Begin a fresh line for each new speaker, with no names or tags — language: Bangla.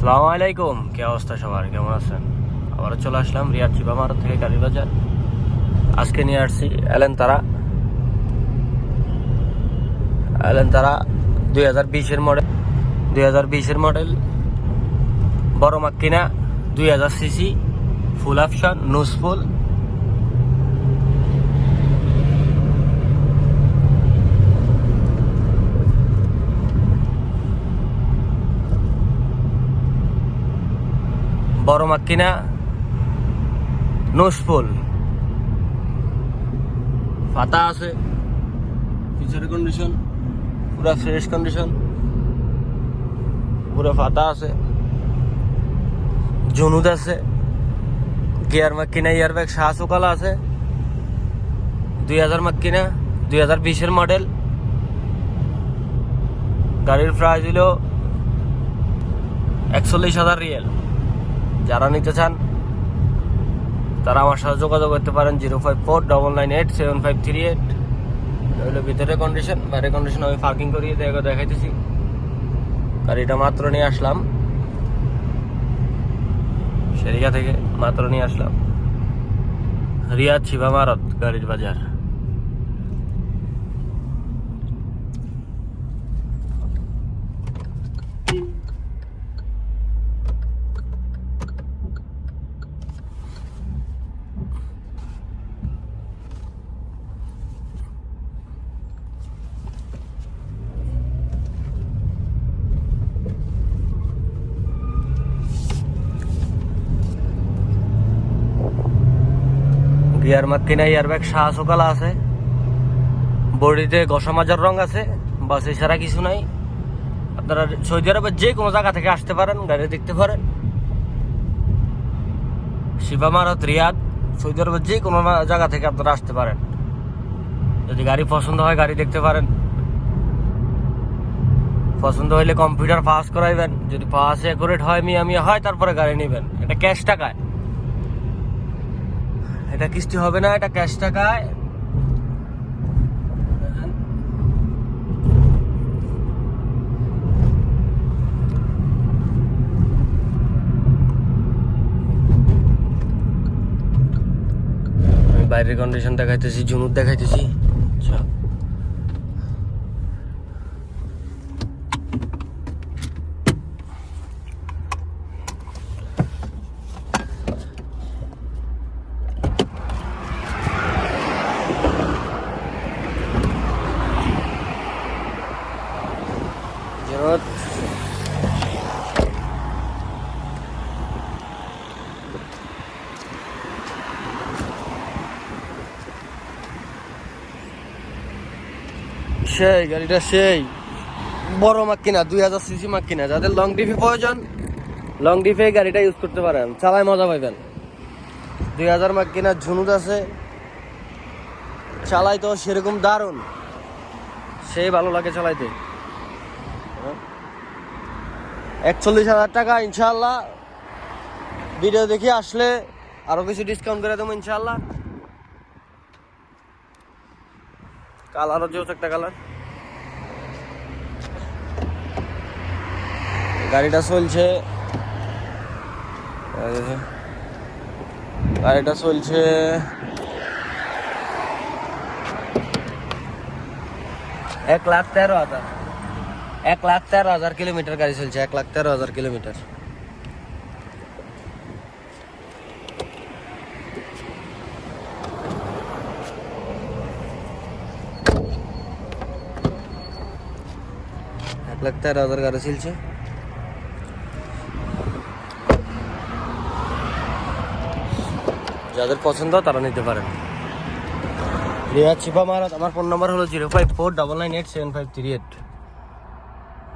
সালামু আলাইকুম। কে অবস্থা সবার? কেমন আছেন? আবার চলে আসলাম রিয়াদ চিবা মারত থেকে কালীবাজার আজকে নিয়ে আসছি এলেন তারা এলেন তারা দুই হাজার বিশের মডেল দুই হাজার বিশের মডেল বড় মাক্কিনা, দুই হাজার সিসি ফুল অপশন নুসফুল বড় মাক্কিনা, নোসফুল। ফাতা আছে ফিচার কন্ডিশন পুরো ফ্রেশ কন্ডিশন পুরো ফাতা আছে, জুনুদ আছে, গিয়ার মাক্কিনা ইয়ার ব্যাগ শাহসুকালা আছে। দুই হাজার মাক্কিনা, দুই হাজার বিশের মডেল গাড়ির প্রাইস হলো একচল্লিশ হাজার রিয়েল। যারা নিতে চান, তারা আমার সাথে যোগাযোগ করতে পারেন zero five four double nine eight seven five three eight. হলো ভিতরে কন্ডিশন বাইরে কন্ডিশন আমি পার্কিং করিয়ে দেখো দেখাইতেছি। গাড়িটা মাত্র নিয়ে আসলাম। সেরিয়া থেকে মাত্র নিয়ে আসলাম। রিয়াদ শিবা মারত গাড়ির বাজার। ইয়ার ব্যাগ শাহ সকালা আছে। বডিতে গসা মাজার রং আছে, বাস এছাড়া কিছু নাই। আপনারা সৌদি আরবের যে কোনো জায়গা থেকে আসতে পারেন, গাড়ি দেখতে পারেন। শিবা মারত, রিয়াদ, সৌদি আরবের যে কোনো জায়গা থেকে আপনারা আসতে পারেন। যদি গাড়ি পছন্দ হয়, গাড়ি দেখতে পারেন। পছন্দ হইলে কম্পিউটার পাস করাইবেন। যদি পাস অ্যাকুরেট হয়, মিয়া মিয়া হয়, তারপরে গাড়ি নেবেন। এটা ক্যাশ টাকায়। এটা কিস্তি হবে না এটা ক্যাশ টাকায় বাইরের কন্ডিশন দেখাইতেছি ঝুমুর দেখাইতেছি। আচ্ছা। জেরোত সেই, গাড়িটা সেই। বড় মাক্কিনা দুই হাজার সিসি মাক্কিনা যাদের লং ডিফে প্রয়োজন লং ডিফে গাড়িটা ইউজ করতে পারেন, চালায় মজা পাইবেন। দুই হাজার মাক্কিনা ঝুনুদ আছে। চালাই তো সেরকম দারুণ। সেই ভালো লাগে চালাইতে। একচল্লিশ হাজার টাকা ইনশাল্লাহ ভিডিও দেখে আসলে আরও কিছু ডিসকাউন্ট করে দেবো ইনশাল্লাহ কালারও যেহেতু একটা কালার গাড়িটা চলছে। গাড়িটা চলছে। এক লাখ তেরো হাজার। এক লাখ তেরো হাজার কিলোমিটার গাড়ি চলছে, এক লাখ তেরো হাজার কিলোমিটার। এক লাখ তেরো হাজার গাড়ি চলছে। যাদের পছন্দ, তারা নিতে পারেন। রিয়া চিপা মারাত, আমার ফোন নাম্বার হলো zero five four double nine eight seven five three eight.